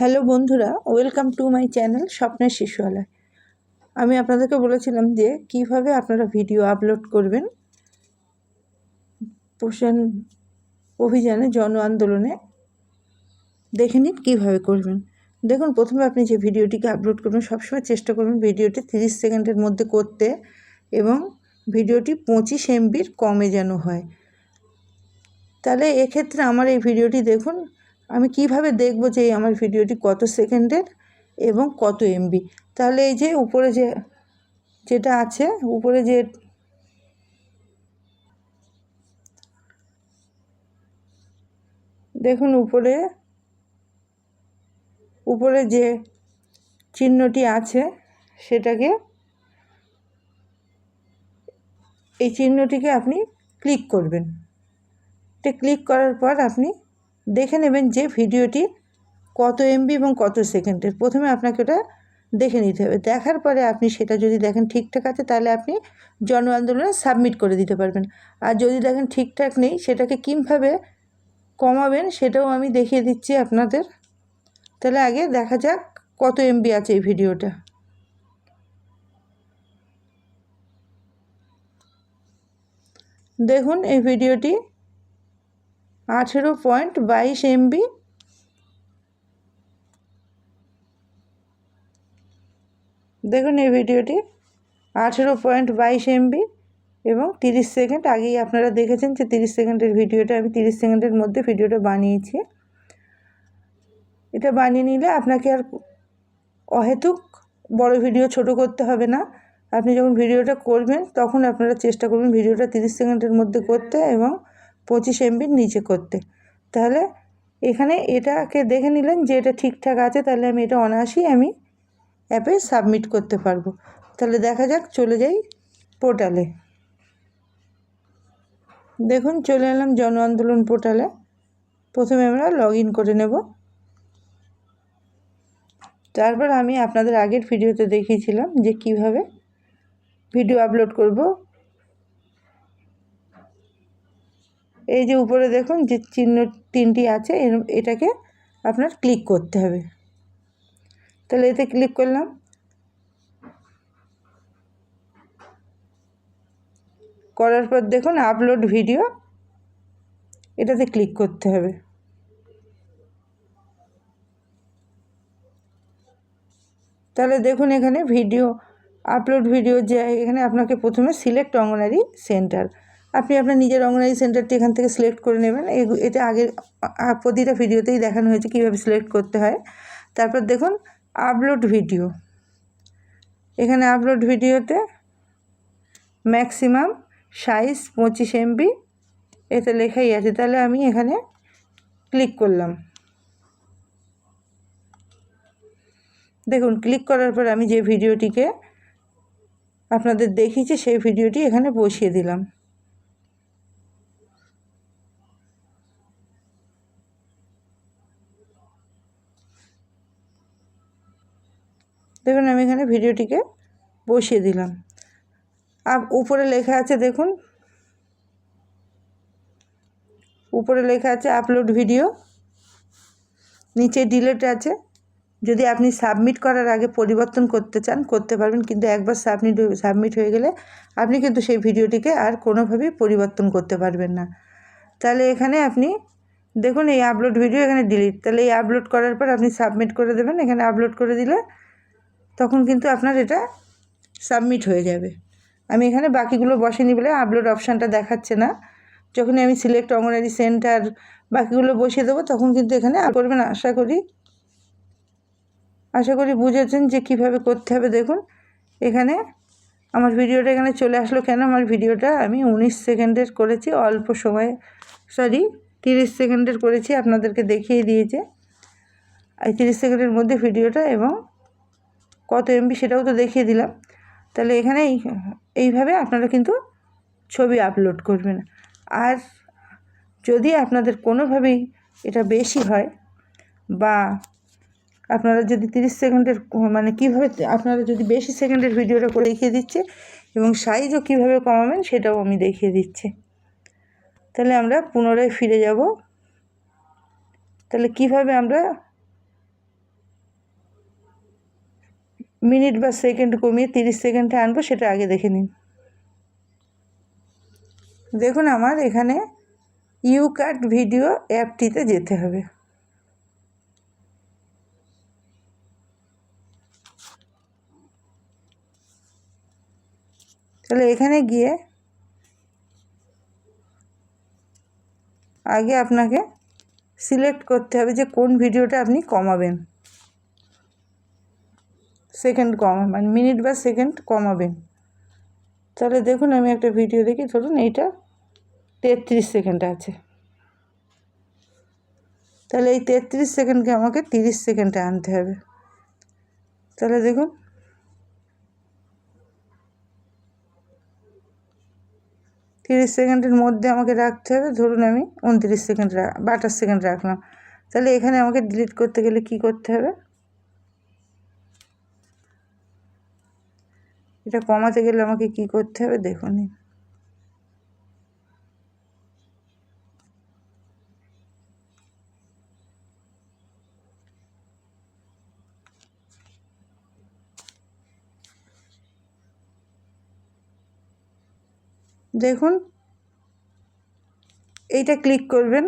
Hello বন্ধুরা, welcome to my channel স্বপ্নের শিশুয়ালয় আমি আপনাদেরকে বলেছিলাম যে কীভাবে আপনারা ভিডিও আপলোড করবেন। পোষণ অভিযানে জন আন্দোলনে দেখে নিন কীভাবে করবেন। দেখুন, প্রথমে আপনি যে ভিডিওটিকে আপলোড করবেন, সবসময় চেষ্টা করবেন ভিডিওটি তিরিশ সেকেন্ডের মধ্যে করতে এবং ভিডিওটি পঁচিশ এমবির কমে যেন হয়। তাহলে এক্ষেত্রে আমার এই ভিডিওটি দেখুন আমি কীভাবে দেখব যে আমার ভিডিওটি কত সেকেন্ডের এবং কত এমবি? তাহলে এই যে উপরে যে, যেটা আছে, উপরে যে দেখুন উপরে উপরে যে চিহ্নটি আছে, সেটাকে এই চিহ্নটিকে আপনি ক্লিক করবেন। এটা ক্লিক করার পর আপনি দেখে নেবেন যে ভিডিওটি কত এমবি এবং কত সেকেন্ডের। প্রথমে আপনাকে ওটা দেখে নিতে হবে। দেখার পরে আপনি সেটা যদি দেখেন ঠিকঠাক আছে, তাহলে আপনি জন আন্দোলনে সাবমিট করে দিতে পারবেন। আর যদি দেখেন ঠিকঠাক নেই, সেটাকে কীভাবে কমাবেন সেটাও আমি দেখিয়ে দিচ্ছি আপনাদের। তাহলে আগে দেখা যাক কত এমবি আছে এই ভিডিওটা। দেখুন এই ভিডিওটি আঠেরো পয়েন্ট বাইশ এমবি। দেখুন এই ভিডিওটি, আঠেরো পয়েন্ট বাইশ এমবি এবং তিরিশ সেকেন্ড। আগেই আপনারা দেখেছেন যে তিরিশ সেকেন্ডের ভিডিওটা, আমি তিরিশ সেকেন্ডের মধ্যে ভিডিওটা বানিয়েছি। এটা বানিয়ে নিলে আপনাকে আর অহেতুক বড় ভিডিও ছোট করতে হবে না। আপনি যখন ভিডিওটা করবেন, তখন আপনারা চেষ্টা করবেন ভিডিওটা তিরিশ সেকেন্ডের মধ্যে করতে এবং পঁচিশ এমবির নিচে করতে। তাহলে এখানে এটাকে দেখে নিলেন যে এটা ঠিকঠাক আছে, তাহলে আমি এটা অনায়াসেই আমি অ্যাপে সাবমিট করতে পারব। তাহলে দেখা যাক, চলে যাই পোর্টালে দেখুন, চলে এলাম জন আন্দোলন পোর্টালে প্রথমে আমরা লগ করে নেব। তারপর আমি আপনাদের আগের ভিডিওতে দেখিয়েছিলাম যে কীভাবে ভিডিও আপলোড করব। এই যে উপরে দেখুন যে চিহ্ন তিনটি আছে এটাকে আপনার ক্লিক করতে হবে। তাহলে এতে ক্লিক করলাম। করার পর দেখুন আপলোড ভিডিও এটাতে ক্লিক করতে হবে। তাহলে দেখুন এখানে ভিডিও আপলোড ভিডিও যে, এখানে আপনাকে প্রথমে সিলেক্ট অঙ্গনারি সেন্টার আপনি আপনার নিজের অঙ্গনারি সেন্টারটি এখান থেকে সিলেক্ট করে নেবেন। এটা আগে প্রতিটা ভিডিওতেই দেখানো হয়েছে কীভাবে সিলেক্ট করতে হয়। তারপর দেখুন আপলোড ভিডিও এখানে আপলোড ভিডিওতে ম্যাক্সিমাম সাইজ পঁচিশ এমবি এতে লেখাই আছে। তাহলে আমি এখানে ক্লিক করলাম। দেখুন ক্লিক করার পর আমি যে ভিডিওটিকে আপনাদের দেখিয়েছি, সেই ভিডিওটি এখানে বসিয়ে দিলাম। দেখুন, আমি এখানে ভিডিওটিকে বসিয়ে দিলাম। আর উপরে লেখা আছে, দেখুন। উপরে লেখা আছে, আপলোড ভিডিও। নিচে ডিলেট আছে। যদি আপনি সাবমিট করার আগে পরিবর্তন করতে চান, করতে পারবেন। কিন্তু একবার সাবমিট সাবমিট হয়ে গেলে আপনি কিন্তু সেই ভিডিওটিকে আর কোনোভাবেই পরিবর্তন করতে পারবেন না। তাহলে এখানে আপনি, দেখুন, এই আপলোড ভিডিও এখানে ডিলিট তাহলে এই আপলোড করার পর আপনি সাবমিট করে দেবেন। এখানে আপলোড করে দিলে কিন্তু আপনার এটা সাবমিট হয়ে যাবে। আমি এখানে বাকিগুলো বসেনি বলে আপলোড অপশানটা দেখাচ্ছে না। যখনই আমি সিলেক্ট অঙ্গনারি সেন্টার বাকিগুলো বসিয়ে দেবো, তখন কিন্তু এখানে করবেন আশা করি আশা করি বুঝেছেন যে কীভাবে করতে হবে। দেখুন, এখানে আমার ভিডিওটা এখানে চলে আসলো কেন? আমার ভিডিওটা আমি উনিশ সেকেন্ডের করেছি, অল্প সময়ে সরি তিরিশ সেকেন্ডের করেছি, আপনাদেরকে দেখিয়ে দিয়েছে। এই তিরিশ সেকেন্ডের মধ্যে ভিডিওটা এবং কত এমবি সেটাও তো দেখিয়ে দিলাম। তাহলে এখানে এইভাবে আপনারা কিন্তু ছবি আপলোড করবেন। আর যদি আপনাদের কোনোভাবেই এটা বেশি হয় বা আপনারা যদি তিরিশ সেকেন্ডের মানে কীভাবে আপনারা যদি বেশি সেকেন্ডের ভিডিওটা করে দেখিয়ে দিচ্ছে এবং সাইজও কীভাবে কমাবেন সেটাও আমি দেখিয়ে দিচ্ছি। তাহলে আমরা পুনরায় ফিরে যাব। তাহলে কীভাবে আমরা মিনিট বা সেকেন্ড কমিয়ে তিরিশ সেকেন্ডে আনব, সেটা আগে দেখে নিন। দেখুন আমার এখানে ইউ কাট ভিডিও অ্যাপটিতে যেতে হবে। তাহলে এখানে গিয়ে আগে আপনাকে সিলেক্ট করতে হবে যে কোন ভিডিওটা আপনি কমাবেন। সেকেন্ড কমা মানে মিনিট বা সেকেন্ড কমাবেন তাহলে দেখুন আমি একটা ভিডিও দেখি, ধরুন এইটা তেত্রিশ সেকেন্ড আছে। তাহলে এই তেত্রিশ সেকেন্ডকে আমাকে তিরিশ সেকেন্ডে আনতে হবে। তাহলে দেখুন। তিরিশ সেকেন্ডের মধ্যে আমাকে রাখতে হবে, ধরুন আমি উনত্রিশ সেকেন্ড বা আঠাশ সেকেন্ড রাখলাম। তাহলে এখানে আমাকে ডিলিট করতে গেলে কি করতে হবে? এটা কমাতে গেলে আমাকে কি করতে হবে দেখুন। দেখুন। এইটা ক্লিক করবেন।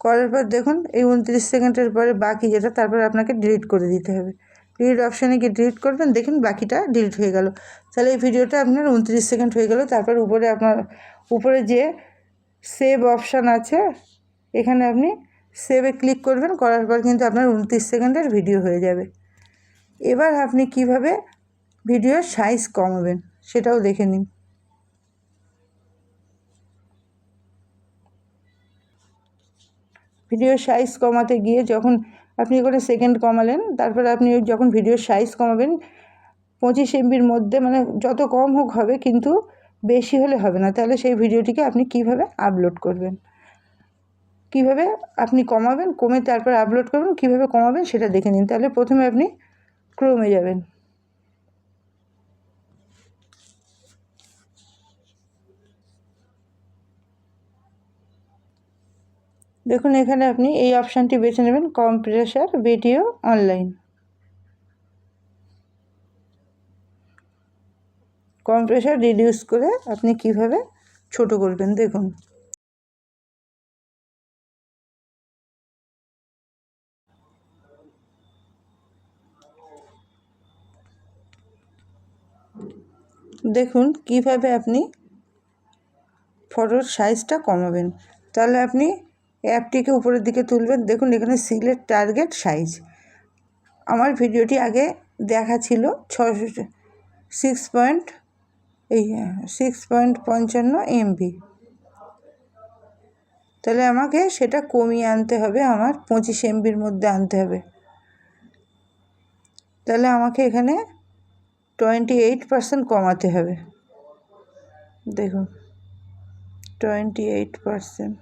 করার পর দেখুন, এই উনত্রিশ সেকেন্ডের পরে বাকি যেটা, তারপর আপনাকে ডিলিট করে দিতে হবে। ডিলিট অপশানে গিয়ে ডিলিট করবেন, দেখুন বাকিটা ডিলিট হয়ে গেল। তাহলে এই ভিডিওটা আপনার উনত্রিশ সেকেন্ড হয়ে গেল, তারপর উপরে আপনার, উপরে যে সেভ অপশান আছে, এখানে আপনি সেভে ক্লিক করবেন, করার পর কিন্তু আপনার উনত্রিশ সেকেন্ডের ভিডিও হয়ে যাবে। এবার আপনি কীভাবে ভিডিওর সাইজ কমাবেন, সেটাও দেখে নিন। ভিডিওর সাইজ কমাতে গিয়ে যখন আপনি করে সেকেন্ড কমালেন, তারপরে আপনি যখন ভিডিওর সাইজ কমাবেন, পঁচিশ এমবির মধ্যে মানে যত কম হোক হবে, কিন্তু বেশি হলে হবে না। তাহলে সেই ভিডিওটিকে আপনি কীভাবে আপলোড করবেন? কীভাবে আপনি কমাবেন, কমে তারপর আপলোড করবেন, কীভাবে কমাবেন সেটা দেখে নিন। তাহলে প্রথমে আপনি ক্রোমে যাবেন। দেখুন, এখানে আপনি এই অপশানটি বেছে নেবেন compressor video online compressor reduce করে আপনি কীভাবে ছোট করবেন, দেখুন। দেখুন, কীভাবে আপনি ফটোর সাইজটা কমাবেন। তাহলে আপনি অ্যাপটিকে উপরের দিকে তুলবেন। দেখুন, এখানে সিলেক্ট টার্গেট সাইজ। আমার ভিডিওটি আগে দেখা ছিল ছশো সিক্স পয়েন্ট এই সিক্স পয়েন্ট পঞ্চান্ন এমবি তাহলে আমাকে সেটা কমিয়ে আনতে হবে, আমার পঁচিশ এমবির মধ্যে আনতে হবে। তাহলে আমাকে এখানে টোয়েন্টি এইট পার্সেন্ট কমাতে হবে। দেখুন টোয়েন্টি এইট পার্সেন্ট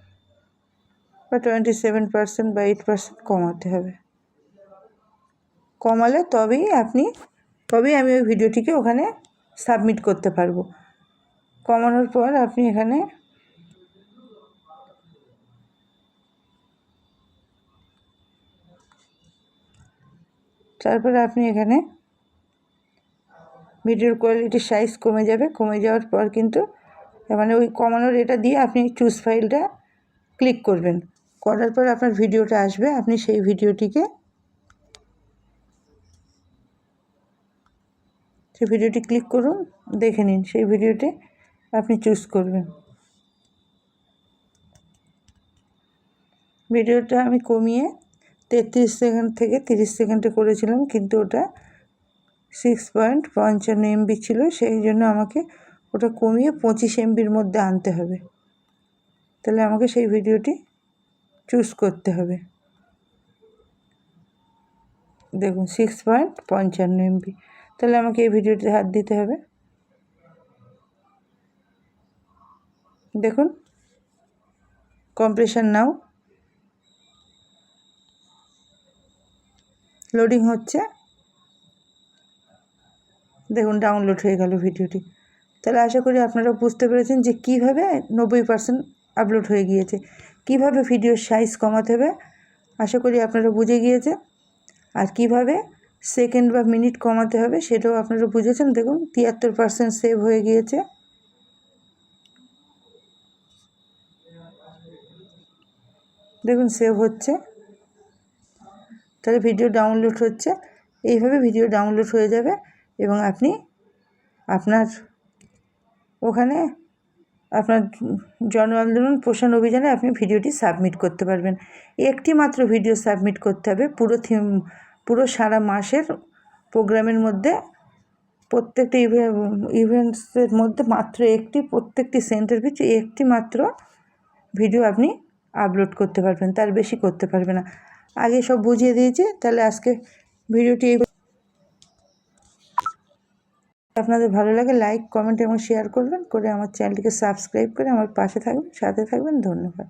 বা টোয়েন্টি সেভেন পার্সেন্ট বা এইট পার্সেন্ট কমাতে হবে। কমালে তবেই আপনি, তবেই আমি ওই ভিডিওটিকে ওখানে সাবমিট করতে পারব। কমানোর পর আপনি এখানে তারপরে আপনি এখানে ভিডিওর কোয়ালিটির সাইজ কমে যাবে। কমে যাওয়ার পর কিন্তু মানে ওই কমানোর এটা দিয়ে আপনি চুজ ফাইলটা ক্লিক করবেন। করার পর আপনার ভিডিওটা আসবে, আপনি সেই ভিডিওটিকে সেই ভিডিওটি ক্লিক করুন, দেখে নিন, সেই ভিডিওটি আপনি চুজ করবেন। ভিডিওটা আমি কমিয়ে তেত্রিশ সেকেন্ড থেকে তিরিশ সেকেন্ডে করেছিলাম, কিন্তু ওটা সিক্স পয়েন্ট পঞ্চান্ন এমবি ছিল, সেই জন্য আমাকে ওটা কমিয়ে পঁচিশ এমবির মধ্যে আনতে হবে। তাহলে আমাকে সেই ভিডিওটি চুজ করতে হবে। দেখুন সিক্স পয়েন্ট পঞ্চান্ন এমবি তাহলে আমাকে এই ভিডিওটিতে হাত দিতে হবে। দেখুন কম্প্রেশন নাও লোডিং হচ্ছে। দেখুন ডাউনলোড হয়ে গেল ভিডিওটি। তাহলে আশা করি আপনারা বুঝতে পেরেছেন যে কীভাবে নব্বই পার্সেন্ট আপলোড হয়ে গিয়েছে। কীভাবে ভিডিওর সাইজ কমাতে হবে, আশা করি আপনারা বুঝে গিয়েছে আর কীভাবে সেকেন্ড বা মিনিট কমাতে হবে সেটাও আপনারা বুঝেছেন। দেখুন, তিয়াত্তর পার্সেন্ট সেভ হয়ে গিয়েছে। দেখুন সেভ হচ্ছে। তাহলে ভিডিও ডাউনলোড হচ্ছে। এইভাবে ভিডিও ডাউনলোড হয়ে যাবে এবং আপনি আপনার ওখানে আপনার জন আন্দোলন পোষণ অভিযানে আপনি ভিডিওটি সাবমিট করতে পারবেন। একটি মাত্র ভিডিও সাবমিট করতে হবে। পুরো থিম, পুরো সারা মাসের প্রোগ্রামের মধ্যে, প্রত্যেকটা ইভেন্টসের মধ্যে মাত্র একটি, প্রত্যেকটি সেন্টার পিছু একটি মাত্র ভিডিও আপনি আপলোড করতে পারবেন। তার বেশি করতে পারবে না। আগে সব বুঝিয়ে দিয়েছি। তাহলে আজকে ভিডিওটি আপনাদের ভালো লাগে লাইক কমেন্ট এবং শেয়ার করবেন, করে আমার চ্যানেলটিকে সাবস্ক্রাইব করে আমার পাশে থাকবেন, সাথে থাকবেন, ধন্যবাদ।